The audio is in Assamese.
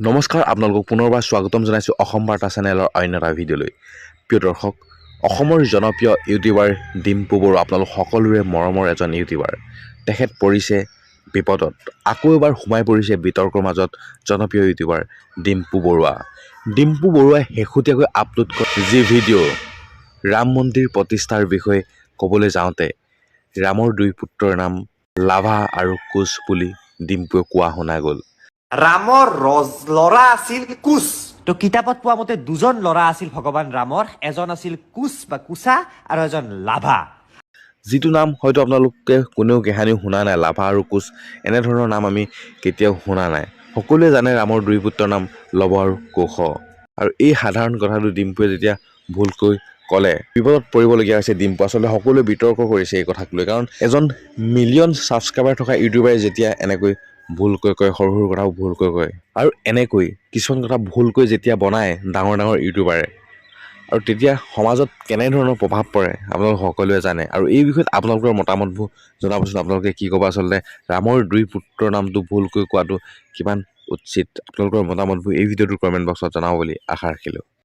নমস্কাৰ, আপোনালোকক পুনৰবাৰ স্বাগতম জনাইছোঁ অসম বাৰ্তা চেনেলৰ অন্য এটা ভিডিঅ'লৈ। প্ৰিয় দৰ্শক, অসমৰ জনপ্ৰিয় ইউটিউবাৰ ডিম্পু বড়ো আপোনালোক সকলোৰে মৰমৰ এজন ইউটিউবাৰ। তেখেত পৰিছে বিপদত, আকৌ এবাৰ সোমাই পৰিছে বিতৰ্কৰ মাজত জনপ্ৰিয় ইউটিউবাৰ ডিম্পু বৰুৱা ডিম্পু বৰুৱাই শেহতীয়াকৈ আপলোড কৰা যি ভিডিঅ' ৰাম মন্দিৰ প্ৰতিষ্ঠাৰ বিষয়ে ক'বলৈ যাওঁতে, ৰামৰ দুই পুত্ৰৰ নাম লাভা আৰু কোচ বুলি ডিম্পুৱে কোৱা শুনা গ'ল। ৰামৰ ৰজ ল'ৰা আছিল কুচ। তো কিতাপত পোৱা মতে দুজন ল'ৰা আছিল ভগৱান ৰামৰ এজন আছিল কুচ বা কুচা আৰু এজন লাভা। যিটো নাম হয়তো আপোনালোকে কোনেও কেহানিও শুনা নাই লাভা আৰু কোচ এনেধৰণৰ নাম আমি কেতিয়াও শুনা নাই। সকলোৱে জানে ৰামৰ দুই পুত্ৰৰ নাম লৱ আৰু কুশ আৰু এই সাধাৰণ কথাটো ডিম্পুৱে যেতিয়া ভুলকৈ ক'লে বিপদত পৰিবলগীয়া হৈছে ডিম্পু। আচলতে সকলোৱে বিতৰ্ক কৰিছে এই কথাক লৈ কাৰণ এজন মিলিয়ন ছাবস্ক্ৰাইবাৰ থকা ইউটিউবাৰে যেতিয়া এনেকৈ ভুলকৈ কয় সৰু সৰু কথাও ভুলকৈ কয়। আৰু এনেকৈ কিছুমান কথা ভুলকৈ যেতিয়া বনায় ডাঙৰ ডাঙৰ ইউটিউবাৰে আৰু তেতিয়া সমাজত কেনেধৰণৰ প্ৰভাৱ পৰে আপোনালোকে সকলোৱে জানে। আৰু এই বিষয়ত আপোনালোকৰ মতামতবোৰ জনাবচোন। আপোনালোকে কি ক'ব আচলতে ৰামৰ দুই পুত্ৰৰ নামটো ভুলকৈ কোৱাটো কিমান উচিত? আপোনালোকৰ মতামতবোৰ এই ভিডিঅ'টোৰ কমেণ্ট বক্সত জনাব বুলি আশা ৰাখিলোঁ।